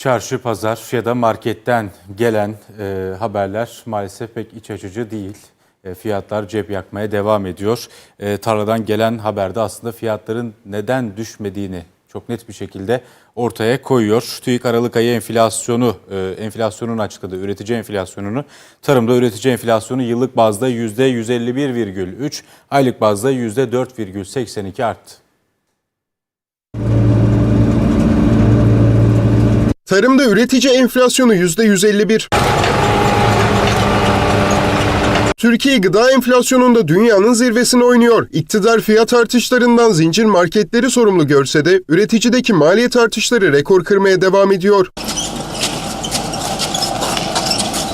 Çarşı, pazar ya da marketten gelen e, haberler maalesef pek iç açıcı değil. E, fiyatlar cep yakmaya devam ediyor. E, tarladan gelen haberde aslında fiyatların neden düşmediğini çok net bir şekilde ortaya koyuyor. TÜİK Aralık ayı enflasyonu, e, enflasyonunu açıkladı, üretici enflasyonunu. Tarımda üretici enflasyonu yıllık bazda %151,3, aylık bazda %4,82 arttı. Tarımda üretici enflasyonu %151. Türkiye gıda enflasyonunda dünyanın zirvesini oynuyor. İktidar fiyat artışlarından zincir marketleri sorumlu görse de üreticideki maliyet artışları rekor kırmaya devam ediyor.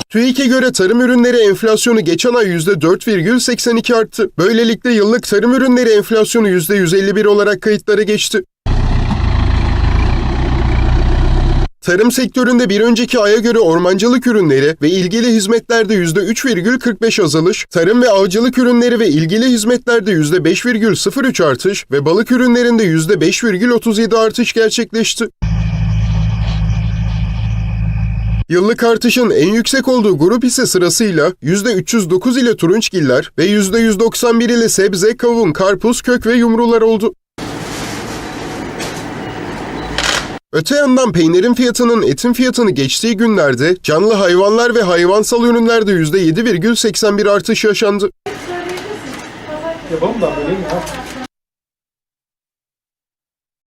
TÜİK'e göre tarım ürünleri enflasyonu geçen ay %4,82 arttı. Böylelikle yıllık tarım ürünleri enflasyonu %151 olarak kayıtlara geçti. Tarım sektöründe bir önceki aya göre ormancılık ürünleri ve ilgili hizmetlerde %3,45 azalış, tarım ve avcılık ürünleri ve ilgili hizmetlerde %5,03 artış ve balık ürünlerinde %5,37 artış gerçekleşti. Yıllık artışın en yüksek olduğu grup ise sırasıyla %309 ile turunçgiller ve %191 ile sebze, kavun, karpuz, kök ve yumrular oldu. Öte yandan peynirin fiyatının etin fiyatını geçtiği günlerde canlı hayvanlar ve hayvansal ürünlerde %7,81 artış yaşandı. Yapalım da mi? Ha?